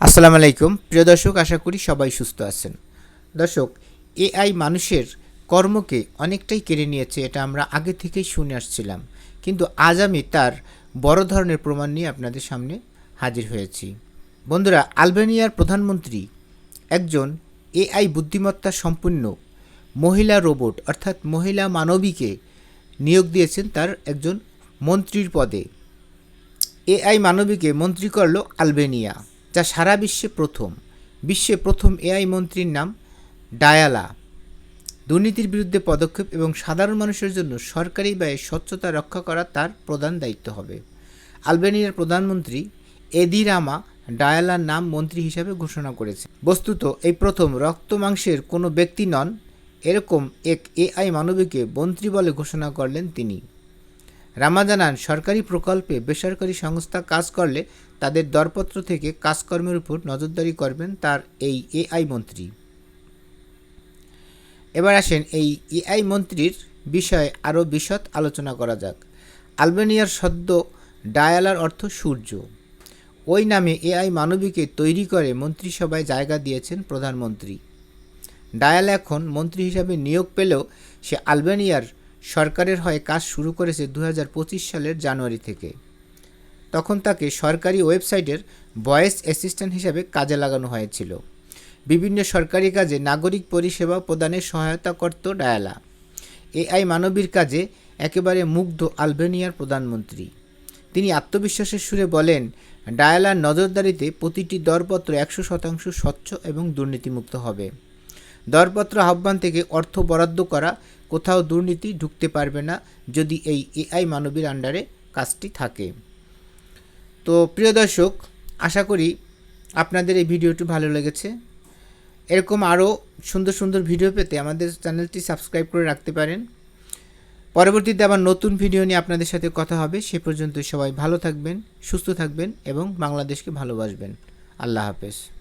আসসালামু আলাইকুম। প্রিয় দর্শক, আশা করি সবাই সুস্থ আছেন। দর্শক, এআই মানুষের কর্মকে অনেকটাই কেড়ে নিয়েছে, এটা আমরা আগে থেকেই শুনে আসছিলাম। কিন্তু আজ আমি তার বড় ধরনের প্রমাণ নিয়ে আপনাদের সামনে হাজির হয়েছি। বন্ধুরা, আলবেনিয়ার প্রধানমন্ত্রী একজন এআই বুদ্ধিমত্তা সম্পন্ন মহিলা রোবট, অর্থাৎ মহিলা মানবীকে নিয়োগ দিয়েছেন তার একজন মন্ত্রীর পদে। এআই মানবীকে মন্ত্রী করল আলবেনিয়া। যা সারা বিশ্বে প্রথম। বিশ্বে প্রথম এআই মন্ত্রীর নাম ডায়ালা। দুর্নীতির বিরুদ্ধে পদক্ষেপ এবং সাধারণ মানুষের জন্য সরকারি ব্যয়ে স্বচ্ছতা রক্ষা করা তার প্রধান দায়িত্ব হবে। আলবেনিয়ার প্রধানমন্ত্রী এদিরামা ডায়ালার নাম মন্ত্রী হিসাবে ঘোষণা করেছে বস্তুত, এই প্রথম রক্ত মাংসের কোনো ব্যক্তি নন, এরকম এক এআই মানবীকে মন্ত্রী বলে ঘোষণা করলেন তিনি। রামা জানান সরকারি প্রকল্পে বেসরকারি সংস্থা কাজ করলে তাদের দরপত্র থেকে কাজকর্মের উপর নজরদারি করবেন তার এই এআই মন্ত্রী। এবার আসেন এই এআই মন্ত্রীর বিষয়ে আরও বিশদ আলোচনা করা যাক। আলবেনিয়ার সদ্য ডায়ালার অর্থ সূর্য। ওই নামে এআই মানবীকে তৈরি করে মন্ত্রিসভায় জায়গা দিয়েছেন প্রধানমন্ত্রী। ডায়াল এখন মন্ত্রী হিসাবে নিয়োগ পেলেও সে আলবেনিয়ার সরকারের হয়ে কাজ শুরু করেছে দু হাজার পঁচিশ সালের জানুয়ারি থেকে। তখন তাকে সরকারি ওয়েবসাইটের ভয়েস অ্যাসিস্ট্যান্ট হিসাবে কাজে লাগানো হয়েছিল। বিভিন্ন সরকারি কাজে নাগরিক পরিষেবা প্রদানে সহায়তা করত ডায়ালা। এআই মানবীর কাজে একেবারে মুগ্ধ আলবেনিয়ার প্রধানমন্ত্রী। তিনি আত্মবিশ্বাসের সুরে বলেন, ডায়ালার নজরদারিতে প্রতিটি দরপত্র একশো শতাংশ স্বচ্ছ এবং দুর্নীতিমুক্ত হবে। দরপত্র আহ্বান থেকে অর্থ বরাদ্দ করা কোথাও দুর্নীতি ঢুকতে পারবে না যদি এই এআই মানবীর আন্ডারে কাজটি থাকে। তো প্রিয় দর্শক, আশা করি আপনাদের এই ভিডিওটি ভালো লেগেছে। এরকম আরও সুন্দর সুন্দর ভিডিও পেতে আমাদের চ্যানেলটি সাবস্ক্রাইব করে রাখতে পারেন। পরবর্তীতে আবার নতুন ভিডিও নিয়ে আপনাদের সাথে কথা হবে। সে পর্যন্ত সবাই ভালো থাকবেন, সুস্থ থাকবেন এবং বাংলাদেশকে ভালোবাসবেন। আল্লাহ হাফেজ।